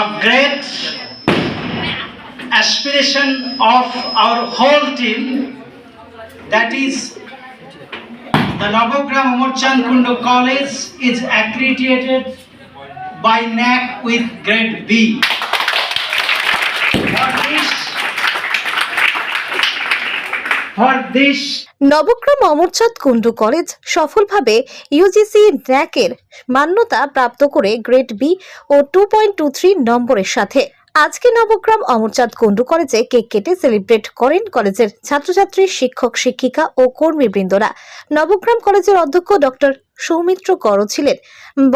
a great aspiration of our whole team that is the Navagram Amorchand Kundu College is accredited by NAC with grade B. Nabagram Amarchand Kundu college সফলভাবে UGC ন্যাকের মান্যতা প্রাপ্ত করে grade B ও two point two three নম্বরের সাথে। আজকে নবগ্রাম অমরচাঁদ কুণ্ডু কলেজে কেক কেটে সেলিব্রেট করেন কলেজের ছাত্রছাত্রী, শিক্ষক, শিক্ষিকা ও কর্মীবৃন্দরা। নবগ্রাম কলেজের অধ্যক্ষ ডক্টর সৌমিত্র কর ছিলেন।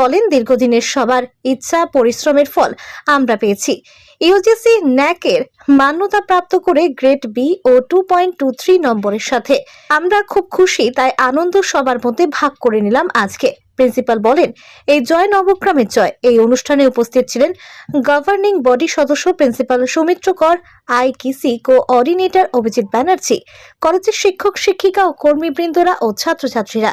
বলেন, দীর্ঘদিনের সবার ইচ্ছা, পরিশ্রমের ফল আমরা পেয়েছি। ইউজিসি ন্যাকের মান্যতা প্রাপ্ত করে গ্রেড বি ও টু পয়েন্ট টু থ্রি নম্বরের সাথে। আমরা খুব খুশি, তাই আনন্দ সবার মধ্যে ভাগ করে নিলাম আজকে। প্রিন্সিপাল বলেন, এই জয় নবগ্রামের জয়। এই অনুষ্ঠানে উপস্থিত ছিলেন গভর্নিং বডি সদস্য principal Soumitra Kar IQAC coordinator Abhijit Banerjee, কলেজের শিক্ষক, শিক্ষিকা ও কর্মীবৃন্দরা ও ছাত্রছাত্রীরা।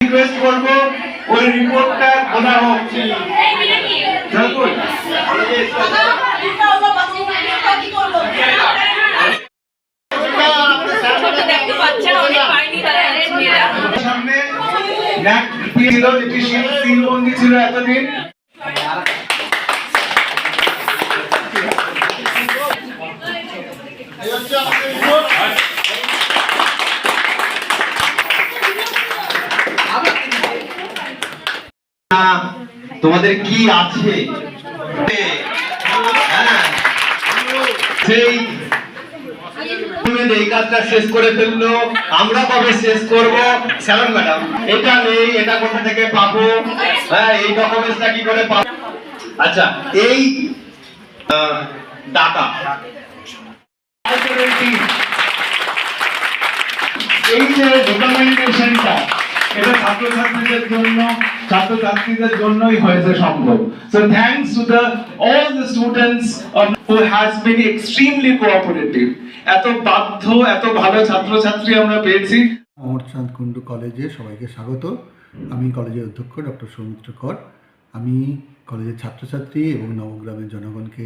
রিকোয়েস্ট করব ওই রিপোর্টটা খোলা হোক। সামনে ছিল এতদিন? তোমাদের কি আছে? হ্যাঁ, এই কাজটা শেষ করে ফেলল। আমরা কবে শেষ করব? স্যালন ম্যাডাম এটা নেই এটা কোথা থেকে পাবো? হ্যাঁ এই ডকুমেন্টসটা কি করে পাবো? আচ্ছা এই ডাটা এই যে ডকুমেন্টেশনটা এটা ছাত্রছাত্রীদের জন্য, ছাত্রছাত্রীদের জন্যই হয়েছে সম্ভব। So thanks to the all the students who has been extremely cooperative এত বাধ্য, এত ভালো ছাত্রছাত্রী আমরা পেয়েছি। অমরচাঁদ কুণ্ডু কলেজে সবাইকে স্বাগত। আমি কলেজের অধ্যক্ষ ডক্টর সৌমিত্র কর। আমি কলেজের ছাত্রছাত্রী এবং নবগ্রামের জনগণকে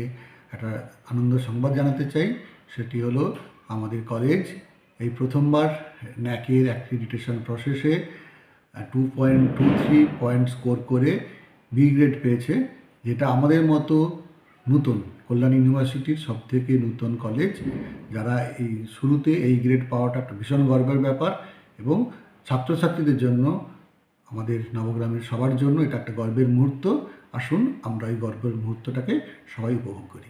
একটা আনন্দ সংবাদ জানাতে চাই। সেটি হলো, আমাদের কলেজ এই প্রথমবার ন্যাকের অ্যাক্রিডিটেশন প্রসেসে two point two three point score করে বি গ্রেড পেয়েছে, যেটা আমাদের মতো নতুন কল্যাণ ইউনিভার্সিটির সব থেকে নতুন কলেজ যারা এই শুরুতে এই গ্রেড পাওয়াটা একটা ভীষণ গর্বের ব্যাপার এবং ছাত্রছাত্রীদের জন্য, আমাদের নবগ্রামের সবার জন্য এটা একটা গর্বের মুহূর্ত। আসুন আমরা এই গর্বের মুহূর্তটাকে সবাই উপভোগ করি।